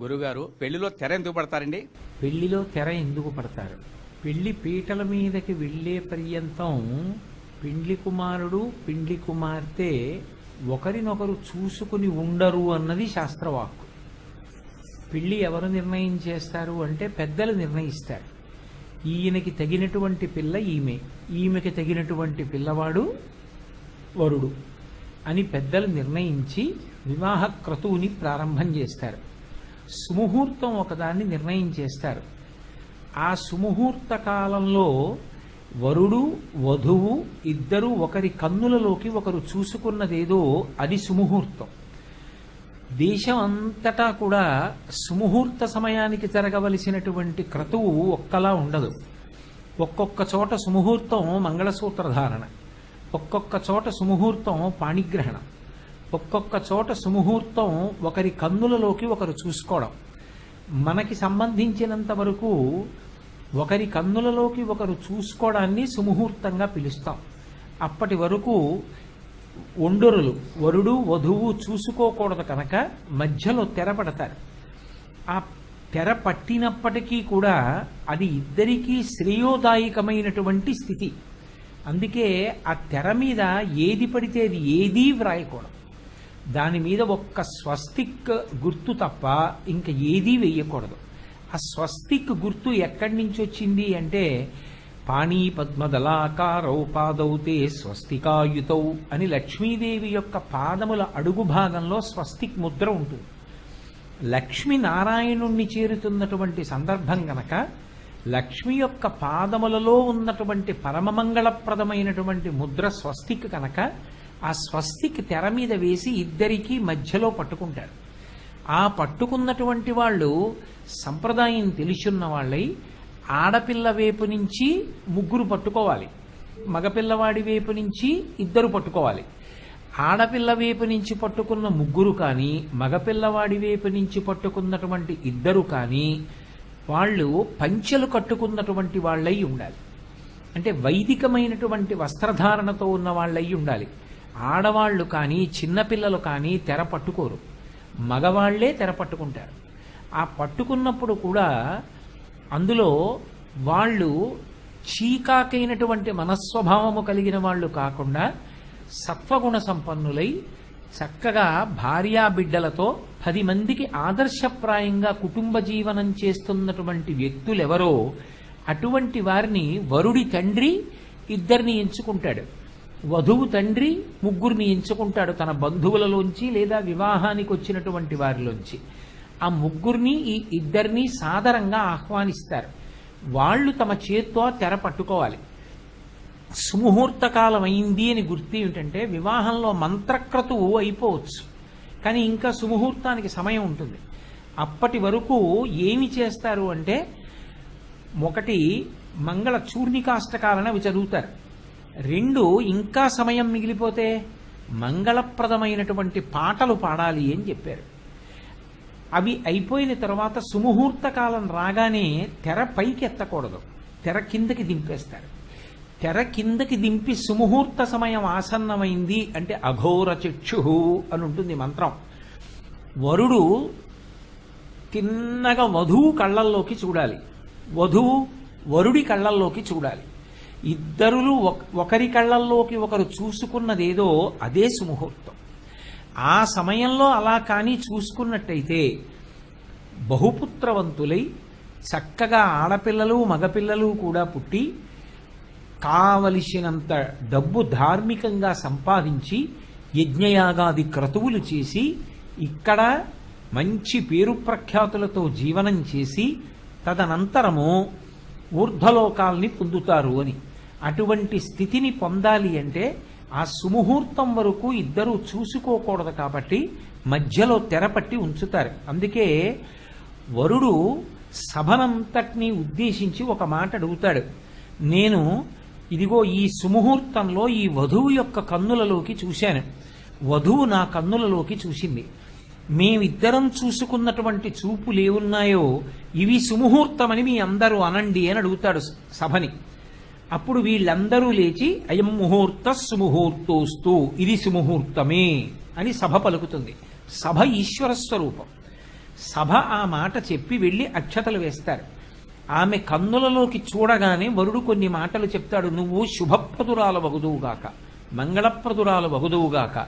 గురుగారు పెళ్ళిలో తెర ఎందుకు పడతారండి? పెళ్ళిలో తెర ఎందుకు పడతారు? పెళ్ళి పీటల మీదకి వెళ్ళే పర్యంతం పిండ్లి కుమారుడు పిండ్లి కుమార్తె ఒకరినొకరు చూసుకుని ఉండరు అన్నది శాస్త్రవాక్కు. పెళ్ళి ఎవరు నిర్ణయం చేస్తారు అంటే పెద్దలు నిర్ణయిస్తారు. ఈయనకి తగినటువంటి పిల్ల ఈమె. ఈమెకి తగినటువంటి పిల్లవాడు వరుడు అని పెద్దలు నిర్ణయించి వివాహ క్రతువుని ప్రారంభం చేస్తారు. సుముహూర్తం ఒకదాన్ని నిర్ణయం చేస్తారు. ఆ సుముహూర్త కాలంలో వరుడు వధువు ఇద్దరు ఒకరి కన్నులలోకి ఒకరు చూసుకున్నదేదో అది సుముహూర్తం. దేశం అంతటా కూడా సుముహూర్త సమయానికి జరగవలసినటువంటి క్రతువు ఒక్కలా ఉండదు. ఒక్కొక్క చోట సుముహూర్తం మంగళసూత్రధారణ ఒక్కొక్క చోట సుముహూర్తం పాణిగ్రహణం. ఒక్కొక్క చోట సుముహూర్తం ఒకరి కన్నులలోకి ఒకరు చూసుకోవడం. మనకి సంబంధించినంత వరకు ఒకరి కన్నులలోకి ఒకరు చూసుకోవడాన్ని సుముహూర్తంగా పిలుస్తాం. అప్పటి వరకు ఒండరులు వరుడు వధువు చూసుకోకూడదు కనుక మధ్యలో తెర పడతారు. ఆ తెర పట్టినప్పటికీ కూడా అది ఇద్దరికీ శ్రేయోదాయకమైనటువంటి స్థితి. అందుకే ఆ తెర మీద ఏది పడితే అది ఏదీ వ్రాయకూడదు. దాని మీద ఒక్క స్వస్తిక్ గుర్తు తప్ప ఇంకా ఏదీ వేయకూడదు ఆ స్వస్తిక్ గుర్తు ఎక్కడి నుంచి వచ్చింది అంటే పాణీ పద్మదలాకారౌ పాదౌతే స్వస్తికాయుతౌ అని లక్ష్మీదేవి యొక్క పాదముల అడుగు భాగంలో స్వస్తిక్ ముద్ర ఉంటుంది. లక్ష్మి నారాయణుణ్ణి చేరుతున్నటువంటి సందర్భం గనక లక్ష్మి యొక్క పాదములలో ఉన్నటువంటి పరమమంగళప్రదమైనటువంటి ముద్ర స్వస్తిక్ కనుక ఆ స్వస్తిక్ తెర మీద వేసి ఇద్దరికీ మధ్యలో పట్టుకుంటారు. ఆ పట్టుకున్నటువంటి వాళ్ళు సంప్రదాయం తెలుసున్న వాళ్ళై ఆడపిల్ల వైపు నుంచి ముగ్గురు పట్టుకోవాలి. మగపిల్లవాడి వైపు నుంచి ఇద్దరు పట్టుకోవాలి. ఆడపిల్ల వైపు నుంచి పట్టుకున్న ముగ్గురు కానీ మగపిల్లవాడి వైపు నుంచి పట్టుకున్నటువంటి ఇద్దరు కానీ వాళ్ళు పంచెలు కట్టుకున్నటువంటి వాళ్ళై ఉండాలి. అంటే వైదికమైనటువంటి వస్త్రధారణతో ఉన్న వాళ్ళై ఉండాలి. ఆడవాళ్ళు కానీ చిన్నపిల్లలు కానీ తెర పట్టుకోరు. మగవాళ్ళే తెర పట్టుకుంటారు. ఆ పట్టుకున్నప్పుడు కూడా అందులో వాళ్ళు చీకాకైనటువంటి మనస్వభావము కలిగిన వాళ్ళు కాకుండా సత్వగుణ సంపన్నులై చక్కగా భార్యా బిడ్డలతో పది మందికి ఆదర్శప్రాయంగా కుటుంబ జీవనం చేస్తున్నటువంటి వ్యక్తులెవరో అటువంటి వారిని వరుడి తండ్రి ఇద్దరిని ఎంచుకుంటాడు. వధువు తండ్రి ముగ్గురిని ఎంచుకుంటాడు తన బంధువులలోంచి లేదా వివాహానికి వచ్చినటువంటి వారిలోంచి. ఆ ముగ్గురిని ఈ ఇద్దరిని సాదరంగా ఆహ్వానిస్తారు. వాళ్ళు తమ చేత్తో తెర పట్టుకోవాలి. సుముహూర్తకాలం అయింది అని గుర్తు ఏమిటంటే వివాహంలో మంత్రక్రతువు అయిపోవచ్చు. కానీ ఇంకా సుముహూర్తానికి సమయం ఉంటుంది. అప్పటి వరకు ఏమి చేస్తారు అంటే ఒకటి మంగళ చూర్ణికాష్టకాలను అవి చదువుతారు. రెండు ఇంకా సమయం మిగిలిపోతే మంగళప్రదమైనటువంటి పాటలు పాడాలి అని చెప్పారు. అవి అయిపోయిన తర్వాత సుముహూర్త కాలం రాగానే తెర పైకి ఎత్తకూడదు. తెర కిందకి దింపేస్తారు. తెర కిందకి దింపి సుముహూర్త సమయం ఆసన్నమైంది అంటే అఘోర చక్షు అని ఉంటుంది మంత్రం. వరుడు తిన్నగా వధువు కళ్ళల్లోకి చూడాలి. వధువు వరుడి కళ్ళల్లోకి చూడాలి. ఇద్దరులు ఒక- ఒకరి కళ్ళల్లోకి ఒకరు చూసుకున్నదేదో అదే సుముహూర్తం. ఆ సమయంలో అలా కానీ చూసుకున్నట్టయితే బహుపుత్రవంతులై చక్కగా ఆడపిల్లలు మగపిల్లలు కూడా పుట్టి కావలసినంత డబ్బు ధార్మికంగా సంపాదించి యజ్ఞయాగాది క్రతువులు చేసి ఇక్కడ మంచి పేరు ప్రఖ్యాతులతో జీవనం చేసి తదనంతరము ఊర్ధ్వలోకాల్ని పొందుతారు అని. అటువంటి స్థితిని పొందాలి అంటే ఆ సుముహూర్తం వరకు ఇద్దరూ చూసుకోకూడదు కాబట్టి మధ్యలో తెరపట్టి ఉంచుతారు. అందుకే వరుడు సభనంతటినీ ఉద్దేశించి ఒక మాట అడుగుతాడు. నేను ఇదిగో ఈ సుముహూర్తంలో ఈ వధువు యొక్క కన్నులలోకి చూశాను. వధువు నా కన్నులలోకి చూసింది. మేమిద్దరం చూసుకున్నటువంటి చూపులు ఏవున్నాయో ఇవి సుముహూర్తమని మీ అందరూ అనండి అని అడుగుతాడు సభని. అప్పుడు వీళ్ళందరూ లేచి అయం ముహూర్త సుముహూర్తోస్తు ఇది సుముహూర్తమే అని సభ పలుకుతుంది. సభ ఈశ్వర స్వరూపం. సభ ఆ మాట చెప్పి వెళ్ళి అక్షతలు వేస్తారు. ఆమె కన్నులలోకి చూడగానే వరుడు కొన్ని మాటలు చెప్తాడు. నువ్వు శుభప్రదురాల వగుదువుగాక మంగళప్రదురాల వగుదువుగాక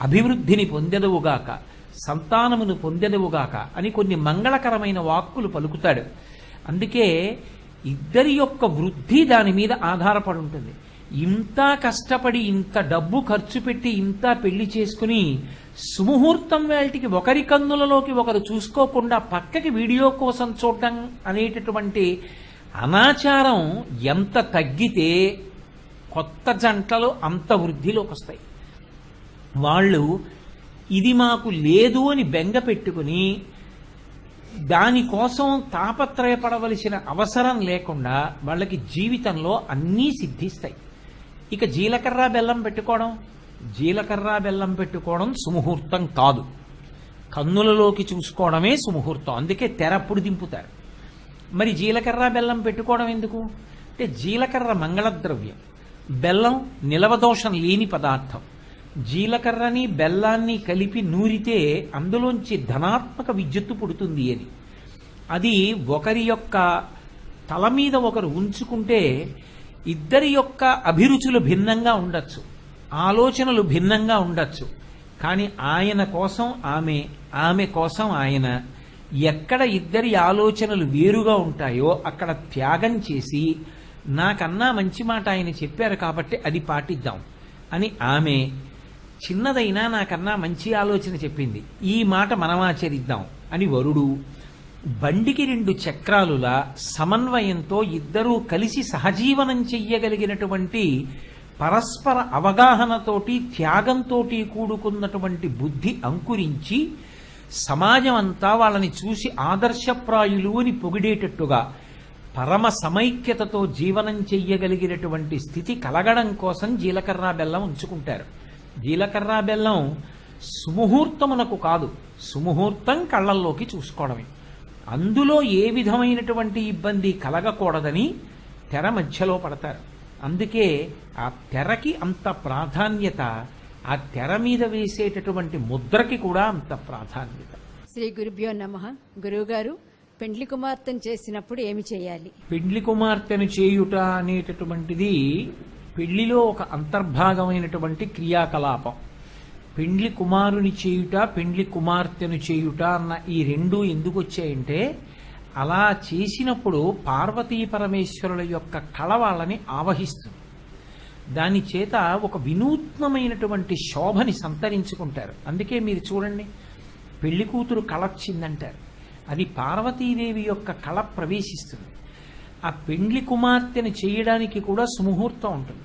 అభివృద్ధిని పొందెదవుగాక సంతానమును పొందెదవుగాక అని కొన్ని మంగళకరమైన వాక్కులు పలుకుతాడు. అందుకే ఇద్దరి యొక్క వృద్ధి దాని మీద ఆధారపడి ఉంటుంది ఇంత కష్టపడి ఇంత డబ్బు ఖర్చు పెట్టి ఇంత పెళ్ళి చేసుకుని సుముహూర్తం వేటికి ఒకరి కన్నులలోకి ఒకరు చూసుకోకుండా పక్కకి వీడియో కోసం చూడడం అనేటటువంటి అనాచారం ఎంత తగ్గితే కొత్త జంటలు అంత వృద్ధిలోకి వస్తాయి. వాళ్ళు ఇది మాకు లేదు అని బెంగ పెట్టుకుని దానికోసం తాపత్రయపడవలసిన అవసరం లేకుండా వాళ్ళకి జీవితంలో అన్నీ సిద్ధిస్తాయి. ఇక జీలకర్ర బెల్లం పెట్టుకోవడం జీలకర్ర బెల్లం పెట్టుకోవడం సుముహూర్తం కాదు. కన్నులలోకి చూసుకోవడమే సుముహూర్తం. అందుకే తెరప్పుడు దింపుతారు. మరి జీలకర్ర బెల్లం పెట్టుకోవడం ఎందుకు? అంటే జీలకర్ర మంగళద్రవ్యం. బెల్లం నిలవదోషం లేని పదార్థం. జీలకర్రని బెల్లాన్ని కలిపి నూరితే అందులోంచి ధనాత్మక విద్యుత్తు పుడుతుంది అని. అది ఒకరి యొక్క తల మీద ఒకరు ఉంచుకుంటే ఇద్దరి యొక్క అభిరుచులు భిన్నంగా ఉండొచ్చు ఆలోచనలు భిన్నంగా ఉండొచ్చు. కానీ ఆయన కోసం ఆమె ఆమె కోసం ఆయన ఎక్కడ ఇద్దరి ఆలోచనలు వేరుగా ఉంటాయో అక్కడ త్యాగం చేసి నాకన్నా మంచి మాట ఆయన చెప్పారు కాబట్టి అది పాటిద్దాం అని ఆమె చిన్నదైనా నాకన్నా మంచి ఆలోచన చెప్పింది. ఈ మాట మనమాచరిద్దాం అని వరుడు బండికి రెండు చక్రాలుల సమన్వయంతో ఇద్దరూ కలిసి సహజీవనం చెయ్యగలిగినటువంటి పరస్పర అవగాహనతోటి త్యాగంతోటి కూడుకున్నటువంటి బుద్ధి అంకురించి సమాజం అంతా వాళ్ళని చూసి ఆదర్శప్రాయులు అని పొగిడేటట్టుగా పరమ సమైక్యతతో జీవనం చెయ్యగలిగినటువంటి స్థితి కలగడం కోసం జీలకర్ర బెల్లం ఉంచుకుంటారు. జీలకర్ర బెల్లం సుముహూర్తమునకు కాదు సుముహూర్తం కళ్ళల్లోకి చూసుకోవడమే. అందులో ఏ విధమైనటువంటి ఇబ్బంది కలగకూడదని తెర మధ్యలో పడతారు. అందుకే ఆ తెరకి అంత ప్రాధాన్యత ఆ తెర మీద వేసేటటువంటి ముద్రకి కూడా అంత ప్రాధాన్యత. శ్రీ గురుభ్యో నమ. గురువుగారు పెండ్లి కుమార్తెను చేసినప్పుడు ఏమి చేయాలి? పెండ్లి కుమార్తెను చేయుట అనేటటువంటిది పెళ్ళిలో ఒక అంతర్భాగమైనటువంటి క్రియాకలాపం. పెండ్లి కుమారుని చేయుట పెండ్లి కుమార్తెను చేయుట అన్న ఈ రెండు ఎందుకు వచ్చాయంటే అలా చేసినప్పుడు పార్వతీ పరమేశ్వరుల యొక్క కళ వాళ్ళని ఆవహిస్తుంది. దాని చేత ఒక వినూత్నమైనటువంటి శోభని సంతరించుకుంటారు. అందుకే మీరు చూడండి పెళ్ళి కూతురు కళ వచ్చిందంటారు. అది పార్వతీదేవి యొక్క కళ ప్రవేశిస్తుంది. ఆ పెండ్లి కుమార్తెను చేయడానికి కూడా సుముహూర్తం ఉంటుంది.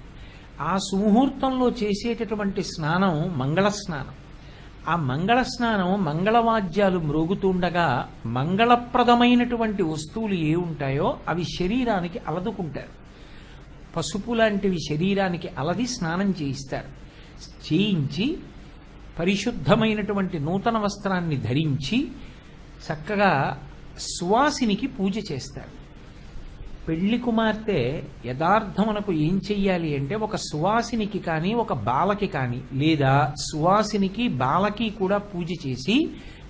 ఆ సుముహూర్తంలో చేసేటటువంటి స్నానం మంగళ స్నానం ఆ మంగళ స్నానం మంగళవాద్యాలు మ్రోగుతుండగా మంగళప్రదమైనటువంటి వస్తువులు ఏ ఉంటాయో అవి శరీరానికి అలదుకుంటారు. పసుపు లాంటివి శరీరానికి అలది స్నానం చేయిస్తారు. చేయించి పరిశుద్ధమైనటువంటి నూతన వస్త్రాన్ని ధరించి చక్కగా సువాసినికి పూజ చేస్తారు. పెళ్ళి కుమార్తె యథార్థమునకు ఏం చెయ్యాలి అంటే ఒక సువాసినికి కానీ ఒక బాలకి కానీ లేదా సువాసినికి బాలకి కూడా పూజ చేసి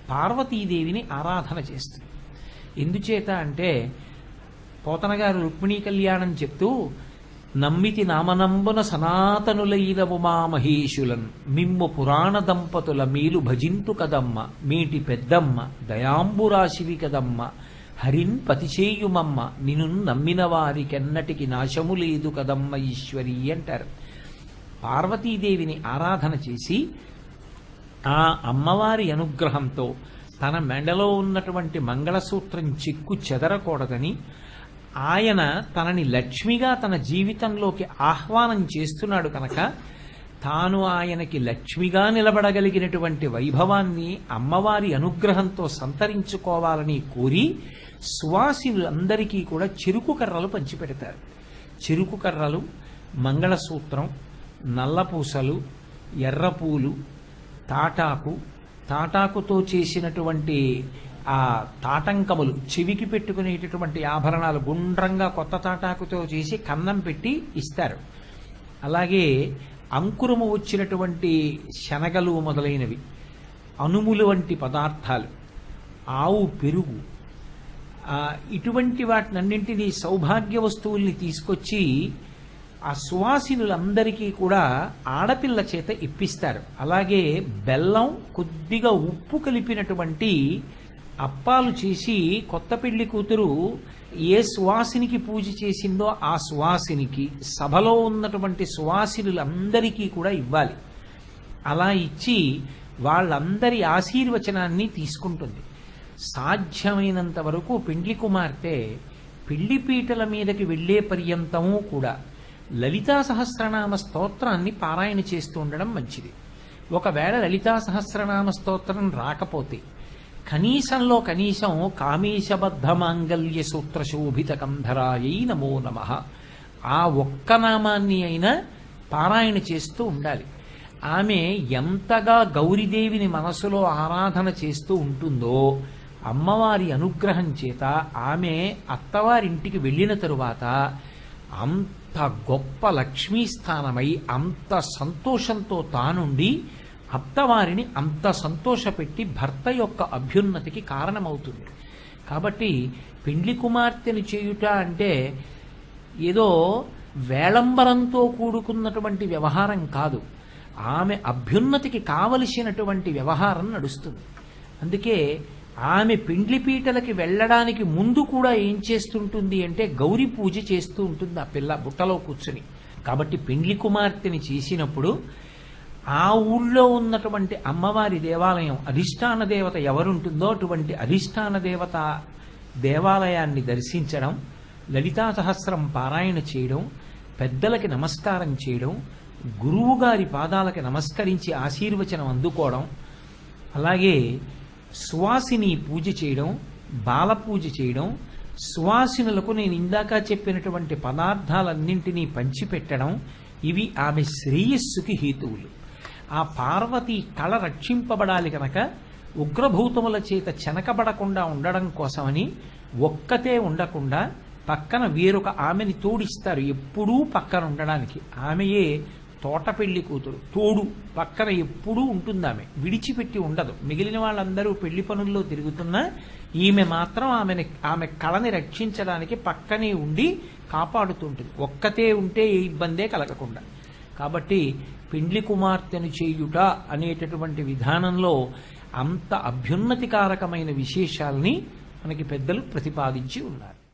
పార్వతీదేవిని ఆరాధన చేస్తుంది. ఎందుచేత అంటే పోతనగారు రుక్మిణీ కళ్యాణం చెప్తూ నమ్మితి నామనంబున సనాతనులైదవు మా మహేషులన్ మిమ్ము పురాణ దంపతుల మీలు భజింతు కదమ్మ మీటి పెద్దమ్మ దయాంబురాశివి కదమ్మ హరిన్ పతిచేయుమమ్మ నిన్ను నమ్మిన వారికెన్నటికి నాశము లేదు కదమ్మ ఈశ్వరి అంటారు. పార్వతీదేవిని ఆరాధన చేసి ఆ అమ్మవారి అనుగ్రహంతో తన మెడలో ఉన్నటువంటి మంగళసూత్రం చిక్కు చెదరకూడదని ఆయన తనని లక్ష్మిగా తన జీవితంలోకి ఆహ్వానం చేస్తున్నాడు కనుక తాను ఆయనకి లక్ష్మిగా నిలబడగలిగినటువంటి వైభవాన్ని అమ్మవారి అనుగ్రహంతో సంతరించుకోవాలని కోరి సువాసినులందరికీ కూడా చెరుకు కర్రలు పంచిపెడతారు. చెరుకు కర్రలు మంగళసూత్రం నల్లపూసలు ఎర్రపూలు తాటాకు తాటాకుతో చేసినటువంటి ఆ తాటంకములు చెవికి పెట్టుకునేటటువంటి ఆభరణాలు గుండ్రంగా కొత్త తాటాకుతో చేసి కన్నం పెట్టి ఇస్తారు. అలాగే అంకురము వచ్చినటువంటి శనగలు మొదలైనవి అనుములు వంటి పదార్థాలు ఆవు పెరుగు ఇటువంటి వాటినన్నింటినీ సౌభాగ్య వస్తువుల్ని తీసుకొచ్చి ఆ సువాసినులందరికీ కూడా ఆడపిల్ల చేత ఇప్పిస్తారు. అలాగే బెల్లం కొద్దిగా ఉప్పు కలిపినటువంటి అప్పాలు చేసి కొత్త పెళ్ళి కూతురు ఏ సువాసినికి పూజ చేసిందో ఆ సువాసినికి సభలో ఉన్నటువంటి సువాసినులందరికీ కూడా ఇవ్వాలి. అలా ఇచ్చి వాళ్ళందరి ఆశీర్వచనాన్ని తీసుకుంటుంది. సాధ్యమైనంత వరకు పెండ్లి కుమార్తె పెళ్ళి పీటల మీదకి వెళ్ళే పర్యంతము కూడా లలితా సహస్రనామ స్తోత్రాన్ని పారాయణ చేస్తూ ఉండడం మంచిది. ఒకవేళ లలితా సహస్రనామ స్తోత్రం రాకపోతే కనీసంలో కనీసం కామేశబద్ధ మాంగల్య సూత్ర శోభిత కంధరాయై నమో నమ. ఆ ఒక్క నామాన్ని అయినా పారాయణ చేస్తూ ఉండాలి. ఆమె ఎంతగా గౌరీదేవిని మనసులో ఆరాధన చేస్తూ ఉంటుందో అమ్మవారి అనుగ్రహం చేత ఆమె అత్తవారింటికి వెళ్ళిన తరువాత అంత గొప్ప లక్ష్మీ స్థానమై అంత సంతోషంతో తానుండి అత్తవారిని అంత సంతోషపెట్టి భర్త యొక్క అభ్యున్నతికి కారణమవుతుంది. కాబట్టి పెండ్లి కుమార్తెను చేయుట అంటే ఏదో వేళంబరంతో కూడుకున్నటువంటి వ్యవహారం కాదు. ఆమె అభ్యున్నతికి కావలసినటువంటి వ్యవహారం నడుస్తుంది. అందుకే ఆమె పిండ్లి పీటలకి వెళ్ళడానికి ముందు కూడా ఏం చేస్తుంటుంది అంటే గౌరీ పూజ చేస్తూ ఉంటుంది ఆ పిల్ల బుట్టలో కూర్చుని. కాబట్టి పెండ్లి కుమార్తెని చేసినప్పుడు ఆ ఊళ్ళో ఉన్నటువంటి అమ్మవారి దేవాలయం అధిష్టాన దేవత ఎవరుంటుందో అటువంటి అధిష్టాన దేవత దేవాలయాన్ని దర్శించడం లలితా సహస్రం పారాయణ చేయడం పెద్దలకి నమస్కారం చేయడం గురువుగారి పాదాలకి నమస్కరించి ఆశీర్వచనం అందుకోవడం అలాగే సువాసిని పూజ చేయడం బాల పూజ చేయడం సువాసినులకు నేను ఇందాక చెప్పినటువంటి పదార్థాలన్నింటినీ పంచిపెట్టడం ఇవి ఆమె శ్రేయస్సుకి హేతువులు. ఆ పార్వతి కళ రక్షింపబడాలి కనుక ఉగ్రభూతముల చేత చెనకబడకుండా ఉండడం కోసమని ఒక్కతే ఉండకుండా పక్కన వేరొక ఆమెని తోడిస్తారు. ఎప్పుడూ పక్కన ఉండడానికి ఆమెయే తోట పెళ్ళి కూతురు. తోడు పక్కన ఎప్పుడూ ఉంటుంది ఆమె విడిచిపెట్టి ఉండదు. మిగిలిన వాళ్ళందరూ పెళ్ళి పనుల్లో తిరుగుతున్నా ఈమె మాత్రం ఆమెని ఆమె కళని రక్షించడానికి పక్కనే ఉండి కాపాడుతుంటుంది. ఒక్కతే ఉంటే ఏ ఇబ్బందే కలగకుండా. కాబట్టి పెండ్లి కుమార్తెను చేయుట అనేటటువంటి విధానంలో అంత అభ్యున్నతికారకమైన విశేషాల్ని మనకి పెద్దలు ప్రతిపాదించి ఉన్నారు.